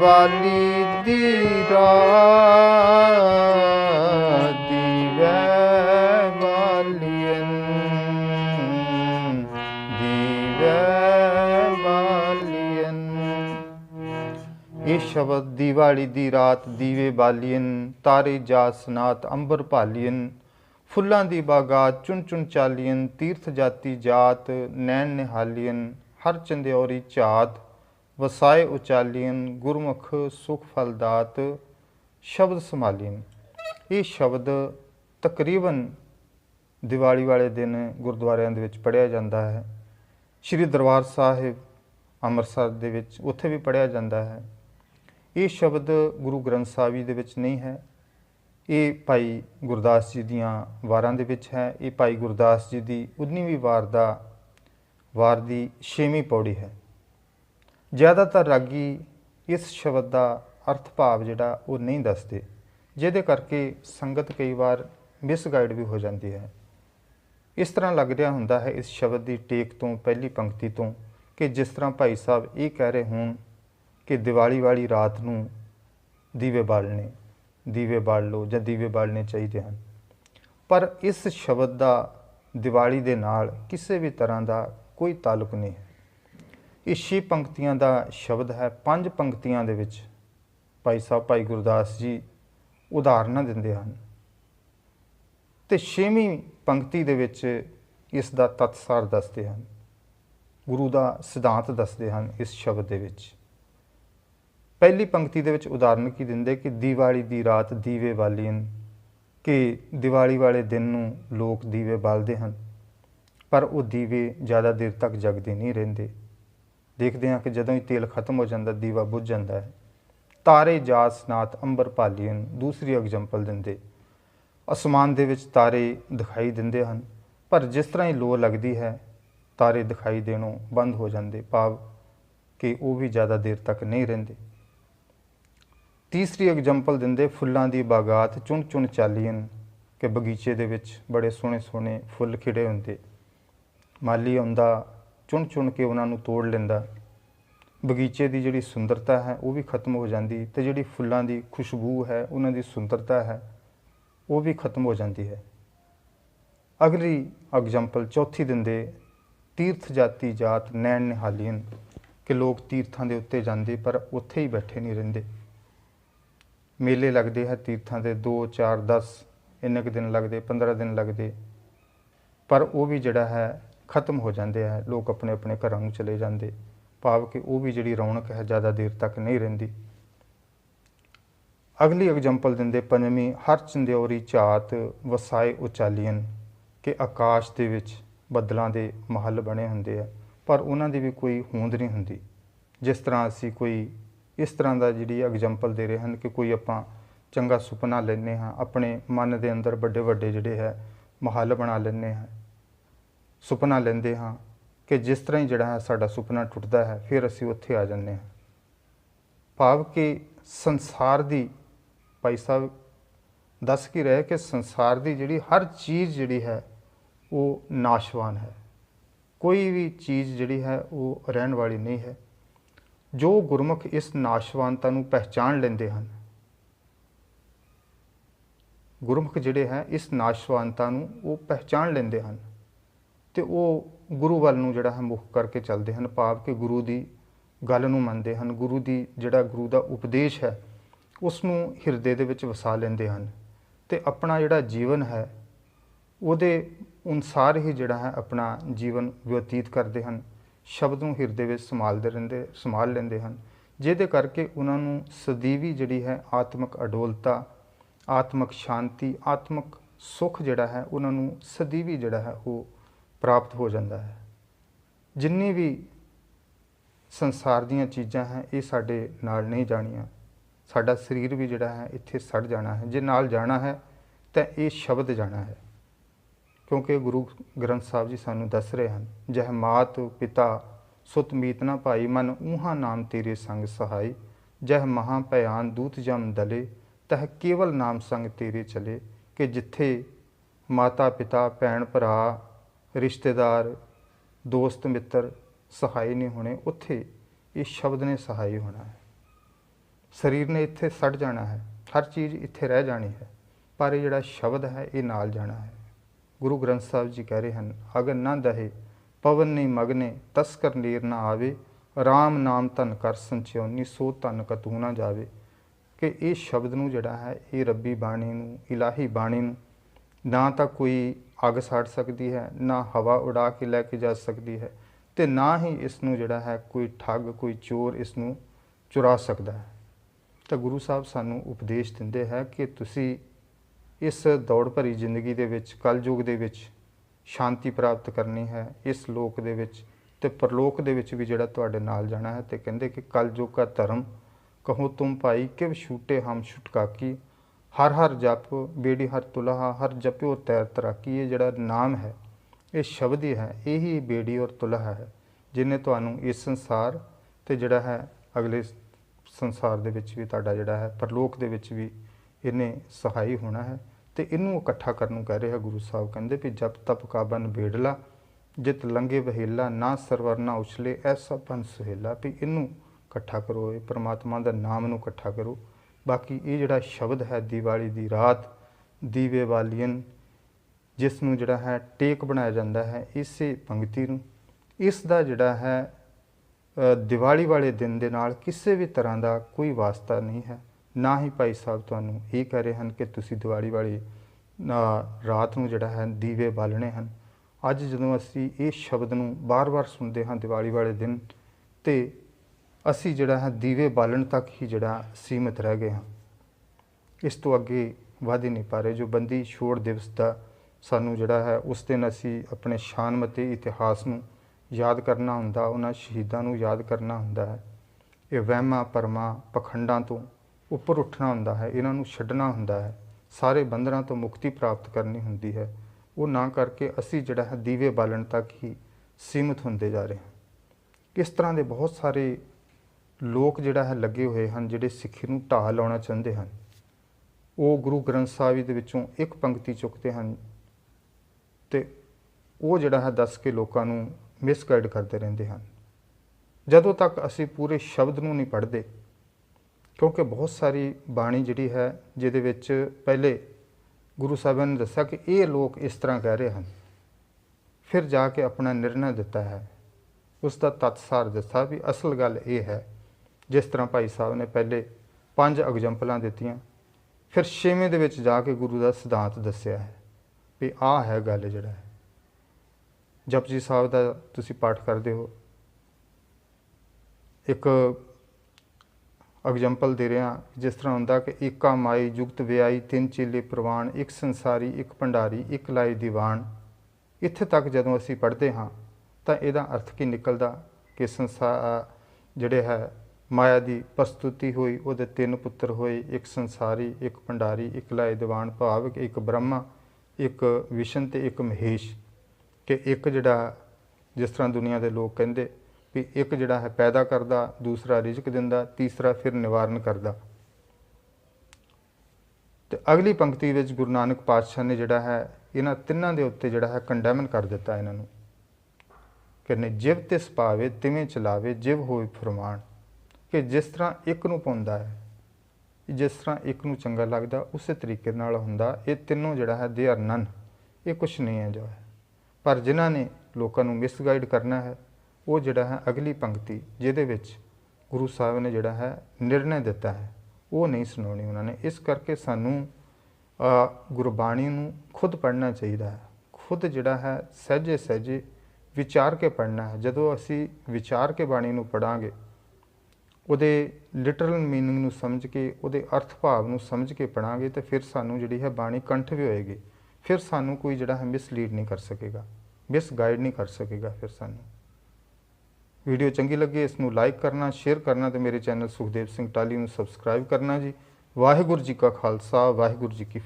ਦੀਵਾਲੀ ਦੀ ਰਾਤ ਦੀਵੇ ਬਾਲੀਨ ਦੀਵੇ ਬਾਲੀਨ ਇਹ ਸ਼ਬਦ ਦੀਵਾਲੀ ਦੀ ਰਾਤ ਦੀਵੇ ਬਾਲੀਨ ਤਾਰੇ ਜਾਸਨਾਤ ਅੰਬਰ ਭਾਲੀਨ ਫੁੱਲਾਂ ਦੀ ਬਾਗਾਤ ਚੁਣ ਚੁਣ ਚਾਲੀਨ ਤੀਰਥ ਜਾਤੀ ਜਾਤ ਨੈਣ ਨਿਹਾਲੀਨ ਹਰ ਚੰਦਿਓਰੀ ਝਾਤ। ਵਸਾਏ ਉਚਾਲੀਨ, ਗੁਰਮੁਖ ਸੁਖ ਫਲਦਾਤ ਸ਼ਬਦ ਸੰਭਾਲੀਨ। ਇਹ ਸ਼ਬਦ ਤਕਰੀਬਨ ਦੀਵਾਲੀ ਵਾਲੇ ਦਿਨ ਗੁਰਦੁਆਰਿਆਂ ਦੇ ਵਿੱਚ ਪੜਿਆ ਜਾਂਦਾ ਹੈ। ਸ੍ਰੀ ਦਰਬਾਰ ਸਾਹਿਬ ਅੰਮ੍ਰਿਤਸਰ ਦੇ ਵਿੱਚ ਉੱਥੇ ਵੀ ਪੜਿਆ ਜਾਂਦਾ ਹੈ। ਇਹ ਸ਼ਬਦ ਗੁਰੂ ਗ੍ਰੰਥ ਸਾਹਿਬ ਜੀ ਦੇ ਵਿੱਚ ਨਹੀਂ ਹੈ। ਇਹ ਭਾਈ ਗੁਰਦਾਸ ਜੀ ਦੀਆਂ ਵਾਰਾਂ ਦੇ ਵਿੱਚ ਹੈ। ਇਹ ਭਾਈ ਗੁਰਦਾਸ ਜੀ ਦੀ 19ਵੀਂ ਵਾਰ ਦਾ, ਵਾਰ ਦੀ 6ਵੀਂ ਪੌੜੀ ਹੈ। ਜ਼ਿਆਦਾਤਰ ਰਾਗੀ ਇਸ ਸ਼ਬਦ ਦਾ ਅਰਥ ਭਾਵ ਜਿਹੜਾ ਉਹ ਨਹੀਂ ਦੱਸਦੇ, ਜਿਹਦੇ ਕਰਕੇ ਸੰਗਤ ਕਈ ਵਾਰ ਮਿਸਗਾਈਡ ਵੀ ਹੋ ਜਾਂਦੀ ਹੈ। ਇਸ ਤਰ੍ਹਾਂ ਲੱਗ ਰਿਹਾ ਹੁੰਦਾ ਹੈ ਇਸ ਸ਼ਬਦ ਦੀ ਟੇਕ ਤੋਂ, ਪਹਿਲੀ ਪੰਕਤੀ ਤੋਂ ਕਿ ਜਿਸ ਤਰ੍ਹਾਂ ਭਾਈ ਸਾਹਿਬ ਇਹ ਕਹਿ ਰਹੇ ਹੋਣ ਕਿ ਦੀਵਾਲੀ ਵਾਲੀ ਰਾਤ ਨੂੰ ਦੀਵੇ ਬਾਲਣੇ, ਦੀਵੇ ਬਾਲ ਲਓ ਜਾਂ ਦੀਵੇ ਬਾਲਣੇ ਚਾਹੀਦੇ ਹਨ। ਪਰ ਇਸ ਸ਼ਬਦ ਦਾ ਦੀਵਾਲੀ ਦੇ ਨਾਲ ਕਿਸੇ ਵੀ ਤਰ੍ਹਾਂ ਦਾ ਕੋਈ ਤਾਲੁਕ ਨਹੀਂ ਹੈ। ਇਹ ਛੇ ਪੰਕਤੀਆਂ ਦਾ ਸ਼ਬਦ ਹੈ। ਪੰਜ ਪੰਕਤੀਆਂ ਦੇ ਵਿੱਚ ਭਾਈ ਸਾਹਿਬ, ਭਾਈ ਗੁਰਦਾਸ ਜੀ ਉਦਾਹਰਨਾਂ ਦਿੰਦੇ ਹਨ। ਤੇ ਛੇਵੀਂ ਪੰਕਤੀ ਦੇ ਵਿੱਚ ਇਸ ਦਾ ਤਤਸਾਰ ਦੱਸਦੇ ਹਨ। ਗੁਰੂ ਦਾ ਸਿਧਾਂਤ ਦੱਸਦੇ ਹਨ ਇਸ ਸ਼ਬਦ ਦੇ ਵਿੱਚ। ਪਹਿਲੀ ਪੰਕਤੀ ਦੇ ਵਿੱਚ ਉਦਾਹਰਨ ਕੀ ਦਿੰਦੇ? ਕਿ ਦੀਵਾਲੀ ਦੀ ਰਾਤ ਦੀਵੇ ਬਾਲੀਨ, ਕਿ ਦੀਵਾਲੀ ਵਾਲੇ ਦਿਨ ਨੂੰ ਲੋਕ ਦੀਵੇ ਬਾਲਦੇ ਹਨ, ਪਰ ਉਹ ਦੀਵੇ ਜ਼ਿਆਦਾ ਦੇਰ ਤੱਕ ਜਗਦੇ ਨਹੀਂ ਰਹਿੰਦੇ। ਦੇਖਦੇ ਹਾਂ ਕਿ ਜਦੋਂ ਹੀ ਤੇਲ ਖਤਮ ਹੋ ਜਾਂਦਾ, ਦੀਵਾ ਬੁਝ ਜਾਂਦਾ ਹੈ। ਤਾਰੇ ਜਾਸਨਾਤ ਅੰਬਰ ਭਾਲੀਨ ਦੂਸਰੀ ਐਗਜ਼ਾਮਪਲ ਦਿੰਦੇ। ਅਸਮਾਨ ਦੇ ਵਿੱਚ ਤਾਰੇ ਦਿਖਾਈ ਦਿੰਦੇ ਹਨ, ਪਰ ਜਿਸ ਤਰ੍ਹਾਂ ਹੀ ਲੋ ਲੱਗਦੀ ਹੈ, ਤਾਰੇ ਦਿਖਾਈ ਦੇਣੋਂ ਬੰਦ ਹੋ ਜਾਂਦੇ, ਭਾਵ ਕਿ ਉਹ ਵੀ ਜ਼ਿਆਦਾ ਦੇਰ ਤੱਕ ਨਹੀਂ ਰਹਿੰਦੇ। ਤੀਸਰੀ ਐਗਜ਼ਾਮਪਲ ਦਿੰਦੇ, ਫੁੱਲਾਂ ਦੀ ਬਾਗਾਤ ਚੁਣ ਚੁਣ ਚਾਲੀਨ ਕਿ ਬਗੀਚੇ ਦੇ ਵਿੱਚ ਬੜੇ ਸੋਹਣੇ ਸੋਹਣੇ ਫੁੱਲ ਖਿੜੇ ਹੁੰਦੇ। ਮਾਲੀ ਆਉਂਦਾ ਚੁਣ ਚੁਣ ਕੇ ਉਹਨਾਂ ਨੂੰ ਤੋੜ ਲੈਂਦਾ। ਬਗੀਚੇ ਦੀ ਜਿਹੜੀ ਸੁੰਦਰਤਾ ਹੈ, ਉਹ ਵੀ ਖਤਮ ਹੋ ਜਾਂਦੀ ਤੇ ਜਿਹੜੀ ਫੁੱਲਾਂ ਦੀ ਖੁਸ਼ਬੂ ਹੈ, ਉਹਨਾਂ ਦੀ ਸੁੰਦਰਤਾ ਹੈ, ਉਹ ਵੀ ਖਤਮ ਹੋ ਜਾਂਦੀ ਹੈ। ਅਗਲੀ ਐਗਜ਼ਾਮਪਲ ਚੌਥੀ ਦਿੰਦੇ ਤੀਰਥ ਜਾਤੀ ਜਾਤ ਨੈਣ ਨਿਹਾਲੀਨ ਕਿ ਲੋਕ ਤੀਰਥਾਂ ਦੇ ਉੱਤੇ ਜਾਂਦੇ ਪਰ ਉੱਥੇ ਹੀ ਬੈਠੇ ਨਹੀਂ ਰਹਿੰਦੇ। ਮੇਲੇ ਲੱਗਦੇ ਹੈ ਤੀਰਥਾਂ ਦੇ 2 4 10 ਇੰਨੇ ਕੁ ਦਿਨ ਲੱਗਦੇ 15 ਦਿਨ ਲੱਗਦੇ। ਪਰ ਉਹ ਵੀ ਜਿਹੜਾ ਹੈ ਖਤਮ ਹੋ ਜਾਂਦੇ ਹੈ ਲੋਕ ਆਪਣੇ ਆਪਣੇ ਘਰਾਂ ਨੂੰ ਚਲੇ ਜਾਂਦੇ। ਭਾਵ ਕਿ ਉਹ ਵੀ ਜਿਹੜੀ ਰੌਣਕ ਹੈ, ਜ਼ਿਆਦਾ ਦੇਰ ਤੱਕ ਨਹੀਂ ਰਹਿੰਦੀ। ਅਗਲੀ ਐਗਜ਼ਾਮਪਲ ਦਿੰਦੇ ਪੰਜਵੀਂ, ਹਰ ਚੰਦਿਓਰੀ ਝਾਤ ਵਸਾਏ ਉਚਾਲੀਨ ਕਿ ਆਕਾਸ਼ ਦੇ ਵਿੱਚ ਬੱਦਲਾਂ ਦੇ ਮਹੱਲ ਬਣੇ ਹੁੰਦੇ ਆ, ਪਰ ਉਹਨਾਂ ਦੀ ਵੀ ਕੋਈ ਹੋਂਦ ਨਹੀਂ ਹੁੰਦੀ। ਜਿਸ ਤਰ੍ਹਾਂ ਅਸੀਂ ਕੋਈ, ਇਸ ਤਰ੍ਹਾਂ ਦਾ ਜਿਹੜੀ ਐਗਜ਼ਾਮਪਲ ਦੇ ਰਹੇ ਹਨ ਕਿ ਕੋਈ ਆਪਾਂ ਚੰਗਾ ਸੁਪਨਾ ਲੈਂਦੇ ਹਾਂ, ਆਪਣੇ ਮਨ ਦੇ ਅੰਦਰ ਵੱਡੇ ਵੱਡੇ ਜਿਹੜੇ ਹੈ, ਮਹੱਲ ਬਣਾ ਲੈਂਦੇ ਹਾਂ। ਸੁਪਨਾ ਲੈਂਦੇ ਹਾਂ ਕਿ ਜਿਸ ਤਰ੍ਹਾਂ ਹੀ ਜਿਹੜਾ ਹੈ ਸਾਡਾ ਸੁਪਨਾ ਟੁੱਟਦਾ ਹੈ, ਫਿਰ ਅਸੀਂ ਉੱਥੇ ਆ ਜਾਂਦੇ ਹਾਂ। ਭਾਵ ਕਿ ਸੰਸਾਰ ਦੀ, ਭਾਈ ਸਾਹਿਬ, ਦੱਸ ਕੀ ਰਹੇ ਕਿ ਸੰਸਾਰ ਦੀ ਜਿਹੜੀ ਹਰ ਚੀਜ਼ ਜਿਹੜੀ ਹੈ, ਉਹ ਨਾਸ਼ਵਾਨ ਹੈ। ਕੋਈ ਵੀ ਚੀਜ਼ ਜਿਹੜੀ ਹੈ, ਉਹ ਰਹਿਣ ਵਾਲੀ ਨਹੀਂ ਹੈ। ਜੋ ਗੁਰਮੁਖ ਇਸ ਨਾਸ਼ਵਾਨਤਾ ਨੂੰ ਪਹਿਚਾਨ ਲੈਂਦੇ ਹਨ, ਗੁਰਮੁਖ ਜਿਹੜੇ ਹੈ, ਇਸ ਨਾਸ਼ਵਾਨਤਾ ਨੂੰ ਉਹ ਪਹਿਚਾਨ ਲੈਂਦੇ ਹਨ। ਤੇ ਉਹ ਗੁਰੂ ਵੱਲ ਨੂੰ ਜਿਹੜਾ ਹੈ ਮੁੱਖ ਕਰਕੇ ਚੱਲਦੇ ਹਨ, ਭਾਵ ਕਿ ਗੁਰੂ ਦੀ ਗੱਲ ਨੂੰ ਮੰਨਦੇ ਹਨ, ਗੁਰੂ ਦੀ ਜਿਹੜਾ ਗੁਰੂ ਦਾ ਉਪਦੇਸ਼ ਹੈ ਉਸ ਨੂੰ ਹਿਰਦੇ ਦੇ ਵਿੱਚ ਵਸਾ ਲੈਂਦੇ ਹਨ ਤੇ ਆਪਣਾ ਜਿਹੜਾ ਜੀਵਨ ਹੈ, ਉਹਦੇ ਅਨੁਸਾਰ ਹੀ ਜਿਹੜਾ ਹੈ ਆਪਣਾ ਜੀਵਨ ਬਤੀਤ ਕਰਦੇ ਹਨ, ਸ਼ਬਦ ਨੂੰ ਹਿਰਦੇ ਵਿੱਚ ਸੰਭਾਲਦੇ ਰਹਿੰਦੇ, ਸੰਭਾਲ ਲੈਂਦੇ ਹਨ। ਜਿਹਦੇ ਕਰਕੇ ਉਹਨਾਂ ਨੂੰ ਸਦੀਵੀ ਜਿਹੜੀ ਹੈ ਆਤਮਿਕ ਅਡੋਲਤਾ, ਆਤਮਿਕ ਸ਼ਾਂਤੀ, ਆਤਮਿਕ ਸੁਖ ਜਿਹੜਾ ਹੈ, ਉਹਨਾਂ ਨੂੰ ਸਦੀਵੀ ਜਿਹੜਾ ਹੈ ਉਹ ਪ੍ਰਾਪਤ ਹੋ ਜਾਂਦਾ ਹੈ। ਜਿੰਨੀ ਵੀ ਸੰਸਾਰ ਦੀਆਂ ਚੀਜ਼ਾਂ ਹੈ, ਇਹ ਸਾਡੇ ਨਾਲ ਨਹੀਂ ਜਾਣੀਆਂ। ਸਾਡਾ ਸਰੀਰ ਵੀ ਜਿਹੜਾ ਹੈ, ਇੱਥੇ ਸੜ ਜਾਣਾ ਹੈ। ਜੇ ਨਾਲ ਜਾਣਾ ਹੈ, ਤਾਂ ਇਹ ਸ਼ਬਦ ਜਾਣਾ ਹੈ। ਕਿਉਂਕਿ ਗੁਰੂ ਗ੍ਰੰਥ ਸਾਹਿਬ ਜੀ ਸਾਨੂੰ ਦੱਸ ਰਹੇ ਹਨ, ਜਹ ਮਾਤ ਪਿਤਾ ਸੁਤ ਮੀਤ ਨਾ ਭਾਈ, ਮਨ ਊਹਾ ਨਾਮ ਤੇਰੇ ਸੰਗ ਸਹਾਈ। ਜਹ ਮਹਾ ਭਿਆਨ ਦੂਤ ਜਮ ਦਲੇ, ਤਹ ਕੇਵਲ ਨਾਮ ਸੰਗ ਤੇਰੇ ਚਲੇ। ਕਿ ਜਿੱਥੇ ਮਾਤਾ ਪਿਤਾ, ਭੈਣ ਭਰਾ ਰਿਸ਼ਤੇਦਾਰ, ਦੋਸਤ, ਮਿੱਤਰ ਸਹਾਈ ਨਹੀਂ ਹੋਣੇ, ਉੱਥੇ ਇਹ ਸ਼ਬਦ ਨੇ ਸਹਾਈ ਹੋਣਾ ਹੈ। ਸਰੀਰ ਨੇ ਇੱਥੇ ਸੜ ਜਾਣਾ ਹੈ, ਹਰ ਚੀਜ਼ ਇੱਥੇ ਰਹਿ ਜਾਣੀ ਹੈ, ਪਰ ਇਹ ਜਿਹੜਾ ਸ਼ਬਦ ਹੈ, ਇਹ ਨਾਲ ਜਾਣਾ ਹੈ। ਗੁਰੂ ਗ੍ਰੰਥ ਸਾਹਿਬ ਜੀ ਕਹਿ ਰਹੇ ਹਨ, ਅਗਨ ਨਾ ਦਹੇ, ਪਵਨ ਨਹੀਂ ਮਗਨੇ ਤਸਕਰ ਨੀਰ ਨਾ ਆਵੇ RAM ਨਾਮ ਧਨ ਕਰ ਸੰਚਿਉਨੀ, ਸੋ ਧਨ ਕਤੂ ਨਾ ਜਾਵੇ। ਕਿ ਇਹ ਸ਼ਬਦ ਨੂੰ ਜਿਹੜਾ ਹੈ, ਇਹ ਰੱਬੀ ਬਾਣੀ ਨੂੰ, ਇਲਾਹੀ ਬਾਣੀ ਨੂੰ, ਨਾ ਤਾਂ ਕੋਈ ਅੱਗ ਸਾੜ ਸਕਦੀ ਹੈ, ਨਾ ਹਵਾ ਉਡਾ ਕੇ ਲੈ ਕੇ ਜਾ ਸਕਦੀ ਹੈ ਤੇ ਨਾ ਹੀ ਇਸ ਨੂੰ ਜਿਹੜਾ ਹੈ ਕੋਈ ਠੱਗ, ਕੋਈ ਚੋਰ ਇਸ ਨੂੰ ਚੁਰਾ ਸਕਦਾ ਹੈ। ਤਾਂ ਗੁਰੂ ਸਾਹਿਬ ਸਾਨੂੰ ਉਪਦੇਸ਼ ਦਿੰਦੇ ਹੈ ਕਿ ਤੁਸੀਂ ਇਸ ਦੌੜ ਭਰੀ ਜ਼ਿੰਦਗੀ ਦੇ ਵਿੱਚ, ਕਲਯੁਗ ਦੇ ਵਿੱਚ ਸ਼ਾਂਤੀ ਪ੍ਰਾਪਤ ਕਰਨੀ ਹੈ, ਇਸ ਲੋਕ ਦੇ ਵਿੱਚ ਤੇ ਪਰਲੋਕ ਦੇ ਵਿੱਚ ਵੀ ਜਿਹੜਾ ਤੁਹਾਡੇ ਨਾਲ ਜਾਣਾ ਹੈ ਤੇ ਕਹਿੰਦੇ ਕਿ ਕਲਯੁਗ ਦਾ ਧਰਮ ਕਹੋ ਤੁਮ ਭਾਈ ਕਿਵ ਛੂਟੇ ਹਮ ਛੁਟਕਾਕੀ ਹਰ ਹਰ ਜਪ, ਬੇੜੀ ਹਰ ਤੁਲਹਾ, ਹਰ ਜਪਿਓ ਤੈਰ ਤਰਾਕੀ, ਇਹ ਜਿਹੜਾ ਨਾਮ ਹੈ, ਇਹ ਸ਼ਬਦ ਹੀ ਹੈ, ਇਹੀ ਬੇੜੀ ਔਰ ਤੁਲਹਾ ਹੈ ਜਿਨੇ ਤੁਹਾਨੂੰ ਇਸ ਸੰਸਾਰ ਤੇ ਜਿਹੜਾ ਹੈ, ਅਗਲੇ ਸੰਸਾਰ ਦੇ ਵਿੱਚ ਵੀ ਤੁਹਾਡਾ ਜਿਹੜਾ ਹੈ, ਪਰਲੋਕ ਦੇ ਵਿੱਚ ਵੀ ਇਹਨੇ ਸਹਾਈ ਹੋਣਾ ਹੈ, ਤੇ ਇਹਨੂੰ ਇਕੱਠਾ ਕਰਨ ਨੂੰ ਕਹਿ ਰਿਹਾ ਗੁਰੂ ਸਾਹਿਬ, ਕਹਿੰਦੇ ਵੀ ਜਪ ਤਪ ਕਾ ਬਨ ਬੇੜਲਾ ਜਿਤ ਲੰਗੇ ਵਹੀਲਾ, ਨਾ ਸਰਵਰ ਨਾ ਉਛਲੇ, ਐਸਾ ਪਨ ਸੁਹੇਲਾ, ਵੀ ਇਹਨੂੰ ਇਕੱਠਾ ਕਰੋ, ਇਹ ਪ੍ਰਮਾਤਮਾ ਦਾ ਨਾਮ ਨੂੰ ਇਕੱਠਾ ਕਰੋ ਬਾਕੀ ਇਹ ਜਿਹੜਾ ਸ਼ਬਦ ਹੈ ਦੀਵਾਲੀ ਦੀ ਰਾਤ, ਦੀਵੇ ਵਾਲੀਨ ਜਿਸ ਨੂੰ ਜਿਹੜਾ ਹੈ ਟੇਕ ਬਣਾਇਆ ਜਾਂਦਾ ਹੈ ਇਸੇ ਪੰਕਤੀ ਨੂੰ, ਇਸ ਦਾ ਜਿਹੜਾ ਹੈ ਦੀਵਾਲੀ ਵਾਲੇ ਦਿਨ ਦੇ ਨਾਲ ਕਿਸੇ ਵੀ ਤਰ੍ਹਾਂ ਦਾ ਕੋਈ ਵਾਸਤਾ ਨਹੀਂ ਹੈ। ਨਾ ਹੀ ਭਾਈ ਸਾਹਿਬ ਤੁਹਾਨੂੰ ਇਹ ਕਹਿ ਰਹੇ ਹਨ ਕਿ ਤੁਸੀਂ ਦੀਵਾਲੀ ਵਾਲੀ ਰਾਤ ਨੂੰ ਜਿਹੜਾ ਹੈ ਦੀਵੇ ਬਾਲਣੇ ਹਨ। ਅੱਜ ਜਦੋਂ ਅਸੀਂ ਇਹ ਸ਼ਬਦ ਨੂੰ ਬਾਰ-ਬਾਰ ਸੁਣਦੇ ਹਾਂ ਦੀਵਾਲੀ ਵਾਲੇ ਦਿਨ, ਤੇ ਅਸੀਂ ਜਿਹੜਾ ਹੈ ਦੀਵੇ ਬਾਲਣ ਤੱਕ ਹੀ ਜਿਹੜਾ ਸੀਮਿਤ ਰਹਿ ਗਏ ਹਾਂ। ਇਸ ਤੋਂ ਅੱਗੇ ਵਧ ਹੀ ਨਹੀਂ ਪਾ ਰਹੇ। ਜੋ ਬੰਦੀ ਛੋੜ ਦਿਵਸ ਦਾ ਸਾਨੂੰ ਜਿਹੜਾ ਹੈ, ਉਸ ਦਿਨ ਅਸੀਂ ਆਪਣੇ ਸ਼ਾਨਮਤੀ ਇਤਿਹਾਸ ਨੂੰ ਯਾਦ ਕਰਨਾ ਹੁੰਦਾ, ਉਹਨਾਂ ਸ਼ਹੀਦਾਂ ਨੂੰ ਯਾਦ ਕਰਨਾ ਹੁੰਦਾ ਹੈ। ਇਹ ਵਹਿਮਾਂ ਪਰਮਾਂ ਪਖੰਡਾਂ ਤੋਂ ਉੱਪਰ ਉੱਠਣਾ ਹੁੰਦਾ ਹੈ, ਇਹਨਾਂ ਨੂੰ ਛੱਡਣਾ ਹੁੰਦਾ ਹੈ। ਸਾਰੇ ਬੰਧਨਾਂ ਤੋਂ ਮੁਕਤੀ ਪ੍ਰਾਪਤ ਕਰਨੀ ਹੁੰਦੀ ਹੈ। ਉਹ ਨਾ ਕਰਕੇ ਅਸੀਂ ਜਿਹੜਾ ਹੈ, ਦੀਵੇ ਬਾਲਣ ਤੱਕ ਹੀ ਸੀਮਿਤ ਹੁੰਦੇ ਜਾ ਰਹੇ ਹਾਂ। ਇਸ ਤਰ੍ਹਾਂ ਦੇ ਬਹੁਤ ਸਾਰੇ ਲੋਕ ਜਿਹੜਾ ਹੈ ਲੱਗੇ ਹੋਏ ਹਨ, ਜਿਹੜੇ ਸਿੱਖੀ ਨੂੰ ਢਾਹ ਲਾਉਣਾ ਚਾਹੁੰਦੇ ਹਨ। ਉਹ ਗੁਰੂ ਗ੍ਰੰਥ ਸਾਹਿਬ ਜੀ ਦੇ ਵਿੱਚੋਂ ਇੱਕ ਪੰਕਤੀ ਚੁੱਕਦੇ ਹਨ ਤੇ ਉਹ ਜਿਹੜਾ ਹੈ ਦੱਸ ਕੇ ਲੋਕਾਂ ਨੂੰ ਮਿਸਗਾਈਡ ਕਰਦੇ ਰਹਿੰਦੇ ਹਨ। ਜਦੋਂ ਤੱਕ ਅਸੀਂ ਪੂਰੇ ਸ਼ਬਦ ਨੂੰ ਨਹੀਂ ਪੜ੍ਹਦੇ, ਕਿਉਂਕਿ ਬਹੁਤ ਸਾਰੀ ਬਾਣੀ ਜਿਹੜੀ ਹੈ, ਜਿਹਦੇ ਵਿੱਚ ਪਹਿਲੇ ਗੁਰੂ ਸਾਹਿਬਾਨ ਨੇ ਦੱਸਿਆ ਕਿ ਇਹ ਲੋਕ ਇਸ ਤਰ੍ਹਾਂ ਕਹਿ ਰਹੇ ਹਨ। ਫਿਰ ਜਾ ਕੇ ਆਪਣਾ ਨਿਰਣਾ ਦਿੱਤਾ ਹੈ। ਉਸ ਦਾ ਤਤਸਾਰ ਦੱਸਿਆ ਵੀ ਅਸਲ ਗੱਲ ਇਹ ਹੈ ਜਿਸ ਤਰ੍ਹਾਂ ਭਾਈ ਸਾਹਿਬ ਨੇ ਪਹਿਲੇ ਪੰਜ ਐਗਜ਼ਾਮਪਲਾਂ ਦਿੱਤੀਆਂ, ਫਿਰ ਛੇਵੇਂ ਦੇ ਵਿੱਚ ਜਾ ਕੇ ਗੁਰੂ ਦਾ ਸਿਧਾਂਤ ਦੱਸਿਆ ਹੈ ਵੀ ਆਹ ਹੈ ਗੱਲ ਜਿਹੜਾ ਹੈ। ਜਪਜੀ ਸਾਹਿਬ ਦਾ ਤੁਸੀਂ ਪਾਠ ਕਰਦੇ ਹੋ। ਇੱਕ ਐਗਜ਼ਾਮਪਲ ਦੇ ਰਿਹਾ, ਜਿਸ ਤਰ੍ਹਾਂ ਹੁੰਦਾ ਕਿ ਏਕਾ ਮਾਈ ਜੁਗਤ ਵਿਆਈ, ਤਿੰਨ ਚੇਲੇ ਪ੍ਰਵਾਨ ਇੱਕ ਸੰਸਾਰੀ, ਇੱਕ ਭੰਡਾਰੀ, ਇੱਕ ਲਾਈ ਦੀਵਾਨ। ਇੱਥੇ ਤੱਕ ਜਦੋਂ ਅਸੀਂ ਪੜ੍ਹਦੇ ਹਾਂ, ਤਾਂ ਇਹਦਾ ਅਰਥ ਕੀ ਨਿਕਲਦਾ ਕਿ ਸੰਸਾਰ ਜਿਹੜੇ ਹੈ ਮਾਇਆ ਦੀ ਪ੍ਰਸਤੁਤੀ ਹੋਈ, ਉਹਦੇ ਤਿੰਨ ਪੁੱਤਰ ਹੋਏ, ਇੱਕ ਸੰਸਾਰੀ, ਇੱਕ ਭੰਡਾਰੀ, ਇੱਕ ਲਾਏ ਦੀਵਾਨ ਭਾਵ, ਇੱਕ ਬ੍ਰਹਮਾ, ਇੱਕ ਵਿਸ਼ਨ ਤੇ ਇੱਕ ਮਹੇਸ਼। ਕਿ ਇੱਕ ਜਿਹੜਾ ਜਿਸ ਤਰ੍ਹਾਂ ਦੁਨੀਆ ਦੇ ਲੋਕ ਕਹਿੰਦੇ ਵੀ ਇੱਕ ਜਿਹੜਾ ਹੈ ਪੈਦਾ ਕਰਦਾ, ਦੂਸਰਾ ਰਿਜ਼ਕ ਦਿੰਦਾ, ਤੀਸਰਾ ਫਿਰ ਨਿਵਾਰਨ ਕਰਦਾ। ਤੇ ਅਗਲੀ ਪੰਕਤੀ ਵਿੱਚ ਗੁਰੂ ਨਾਨਕ ਪਾਤਸ਼ਾਹ ਨੇ ਜਿਹੜਾ ਹੈ ਇਹਨਾਂ ਤਿੰਨਾਂ ਦੇ ਉੱਤੇ ਜਿਹੜਾ ਹੈ ਕੰਡੈਮਨ ਕਰ ਦਿੱਤਾ ਇਹਨਾਂ ਨੂੰ। ਕਿ ਨੇ ਜਿਵ ਤਿਸ ਪਾਵੇ ਤਿਵੇਂ ਚਲਾਵੇ, ਜਿਵ ਹੋਏ ਫਰਮਾਨ। ਕਿ ਜਿਸ ਤਰ੍ਹਾਂ ਇੱਕ ਨੂੰ ਪਾਉਂਦਾ ਹੈ, ਜਿਸ ਤਰ੍ਹਾਂ ਇੱਕ ਨੂੰ ਚੰਗਾ ਲੱਗਦਾ, ਉਸੇ ਤਰੀਕੇ ਨਾਲ ਹੁੰਦਾ। ਇਹ ਤਿੰਨੋਂ ਜਿਹੜਾ ਹੈ ਦੇ ਆਰ ਨਨ ਇਹ ਕੁਛ ਨਹੀਂ ਹੈ ਜੋ ਹੈ। ਪਰ ਜਿਨ੍ਹਾਂ ਨੇ ਲੋਕਾਂ ਨੂੰ ਮਿਸਗਾਈਡ ਕਰਨਾ ਹੈ, ਉਹ ਜਿਹੜਾ ਹੈ, ਅਗਲੀ ਪੰਕਤੀ, ਜਿਹਦੇ ਵਿੱਚ ਗੁਰੂ ਸਾਹਿਬ ਨੇ ਜਿਹੜਾ ਹੈ, ਨਿਰਣੈ ਦਿੱਤਾ ਹੈ, ਉਹ ਨਹੀਂ ਸੁਣਾਉਣੀ ਉਹਨਾਂ ਨੇ। ਇਸ ਕਰਕੇ ਸਾਨੂੰ ਗੁਰਬਾਣੀ ਨੂੰ ਖੁਦ ਪੜ੍ਹਨਾ ਚਾਹੀਦਾ ਹੈ। ਖੁਦ ਜਿਹੜਾ ਹੈ ਸਹਿਜੇ ਸਹਿਜੇ ਵਿਚਾਰ ਕੇ ਪੜ੍ਹਨਾ ਹੈ। ਜਦੋਂ ਅਸੀਂ ਵਿਚਾਰ ਕੇ ਬਾਣੀ ਨੂੰ ਪੜਾਂਗੇ ਉਹਦੇ ਲਿਟਰਲ ਮੀਨਿੰਗ ਨੂੰ ਸਮਝ ਕੇ, ਉਹਦੇ ਅਰਥ ਭਾਵ ਨੂੰ ਸਮਝ ਕੇ ਪੜਾਂਗੇ ਤੇ ਫਿਰ ਸਾਨੂੰ ਜਿਹੜੀ ਹੈ ਬਾਣੀ ਕੰਠ ਵੀ ਹੋਏਗੀ। ਫਿਰ ਸਾਨੂੰ ਕੋਈ ਜਿਹੜਾ ਹੈ ਮਿਸਲੀਡ ਨਹੀਂ ਕਰ ਸਕੇਗਾ। ਮਿਸ ਗਾਈਡ ਨਹੀਂ ਕਰ ਸਕੇਗਾ ਫਿਰ ਸਾਨੂੰ। ਵੀਡੀਓ ਚੰਗੀ ਲੱਗੇ ਇਸ ਨੂੰ ਲਾਈਕ ਕਰਨਾ ਸ਼ੇਅਰ ਕਰਨਾ ਤੇ ਮੇਰੇ ਚੈਨਲ ਸੁਖਦੇਵ ਸਿੰਘ ਟਾਲੀ ਨੂੰ ਸਬਸਕ੍ਰਾਈਬ ਕਰਨਾ ਜੀ। ਵਾਹਿਗੁਰੂ ਜੀ ਕਾ ਖਾਲਸਾ, ਵਾਹਿਗੁਰੂ ਜੀ ਕੀ